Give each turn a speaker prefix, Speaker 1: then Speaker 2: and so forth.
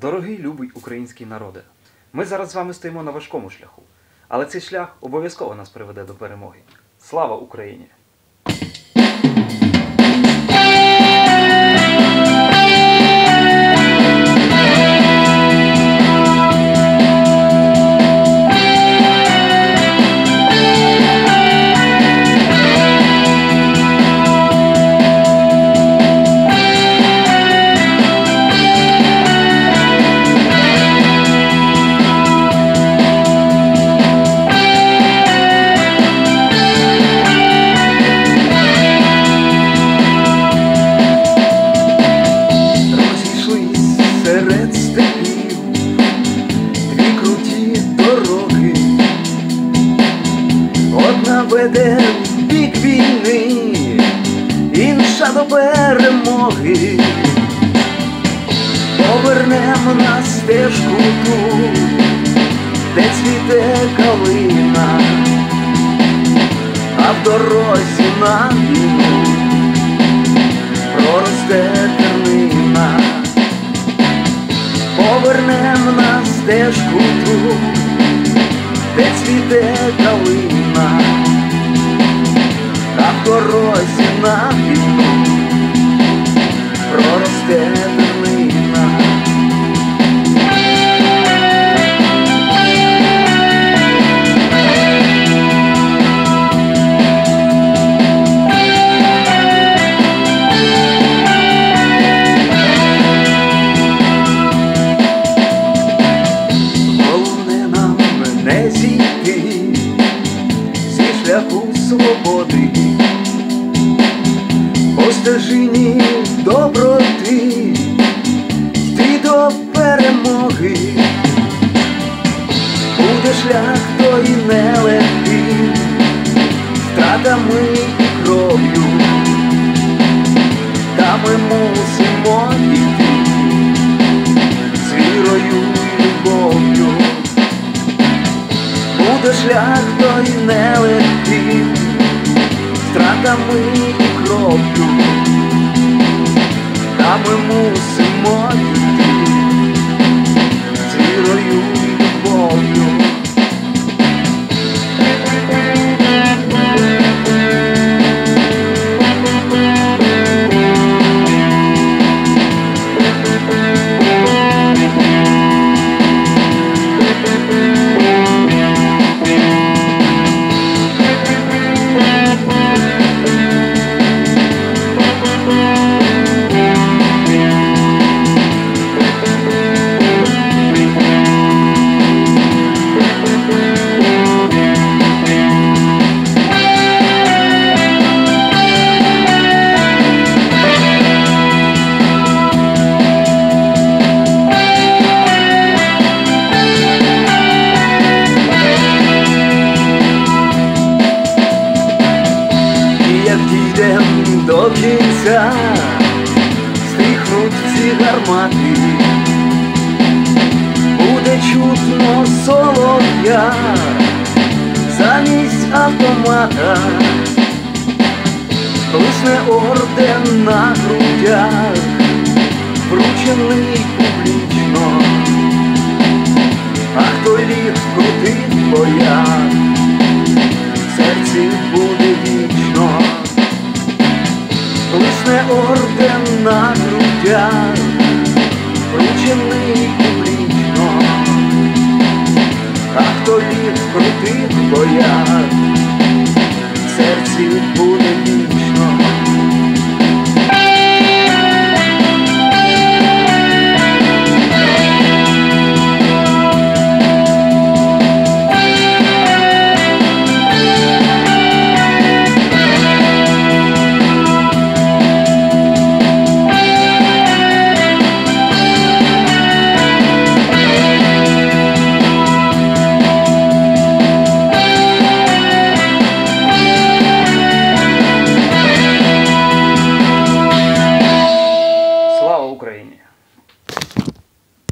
Speaker 1: Дорогий любий український народе, ми зараз з вами стоїмо на важкому шляху, але цей шлях обов'язково нас приведе до перемоги. Слава Україні! Дороги. Одна веде бік війни, інша до перемоги. Повернемо на стежку ту, де цвіте калина, а в дорозі на війну проросте тернина, повернем на стежку ту, де цвіте калина, а в дорозі свободи, по доброти, йти до перемоги, буде шлях той нелегкий, втратами і кров'ю, та ми мусимо йти з вірою і любов'ю. Буде шлях той нелегкий, стратами і кров'ю, та ми мусимо кінця, стихнуть ці гармати, буде чутно солов'я замість автомата, блисне орден на грудях, вручений публічно, а хто ліг в крутих боях вручений публічно, а хто ліг в серці буде вічно.